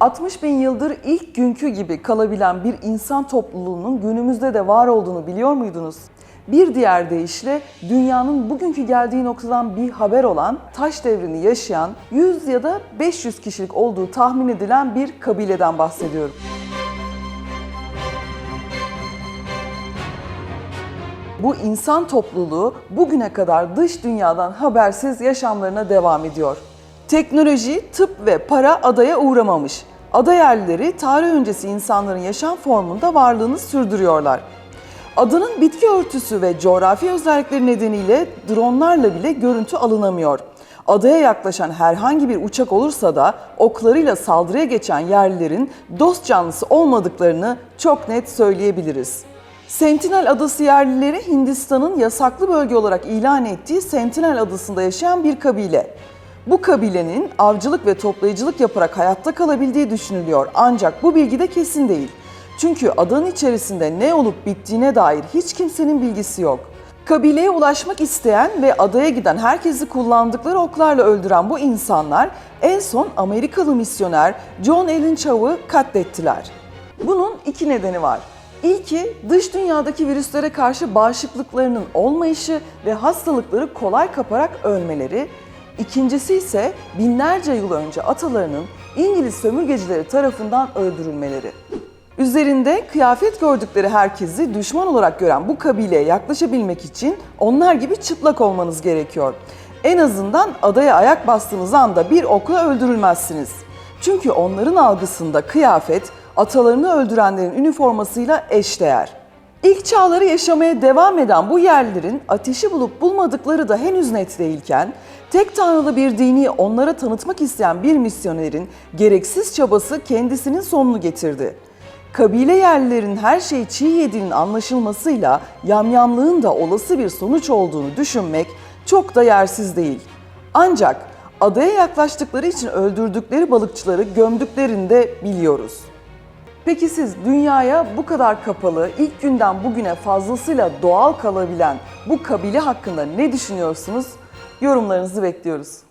60 bin yıldır ilk günkü gibi kalabilen bir insan topluluğunun günümüzde de var olduğunu biliyor muydunuz? Bir diğer deyişle dünyanın bugünkü geldiği noktadan bir haber olan taş devrini yaşayan 100 ya da 500 kişilik olduğu tahmin edilen bir kabileden bahsediyorum. Bu insan topluluğu bugüne kadar dış dünyadan habersiz yaşamlarına devam ediyor. Teknoloji, tıp ve para adaya uğramamış. Ada yerlileri tarih öncesi insanların yaşam formunda varlığını sürdürüyorlar. Adanın bitki örtüsü ve coğrafi özellikleri nedeniyle dronlarla bile görüntü alınamıyor. Adaya yaklaşan herhangi bir uçak olursa da oklarıyla saldırıya geçen yerlilerin dost canlısı olmadıklarını çok net söyleyebiliriz. Sentinel Adası yerlileri Hindistan'ın yasaklı bölge olarak ilan ettiği Sentinel Adası'nda yaşayan bir kabile. Bu kabilenin avcılık ve toplayıcılık yaparak hayatta kalabildiği düşünülüyor ancak bu bilgi de kesin değil. Çünkü adanın içerisinde ne olup bittiğine dair hiç kimsenin bilgisi yok. Kabileye ulaşmak isteyen ve adaya giden herkesi kullandıkları oklarla öldüren bu insanlar en son Amerikalı misyoner John Allen Chaw'ı katlettiler. Bunun iki nedeni var. İlki dış dünyadaki virüslere karşı bağışıklıklarının olmayışı ve hastalıkları kolay kaparak ölmeleri. İkincisi ise binlerce yıl önce atalarının İngiliz sömürgecileri tarafından öldürülmeleri. Üzerinde kıyafet gördükleri herkesi düşman olarak gören bu kabileye yaklaşabilmek için onlar gibi çıplak olmanız gerekiyor. En azından adaya ayak bastığınız anda bir okla öldürülmezsiniz. Çünkü onların algısında kıyafet atalarını öldürenlerin üniformasıyla eşdeğer. İlk çağları yaşamaya devam eden bu yerlilerin ateşi bulup bulmadıkları da henüz net değilken, tek tanrılı bir dini onlara tanıtmak isteyen bir misyonerin gereksiz çabası kendisinin sonunu getirdi. Kabile yerlilerin her şeyi çiğ yediğinin anlaşılmasıyla yamyamlığın da olası bir sonuç olduğunu düşünmek çok da yersiz değil. Ancak adaya yaklaştıkları için öldürdükleri balıkçıları gömdüklerini de biliyoruz. Peki siz dünyaya bu kadar kapalı, ilk günden bugüne fazlasıyla doğal kalabilen bu kabile hakkında ne düşünüyorsunuz? Yorumlarınızı bekliyoruz.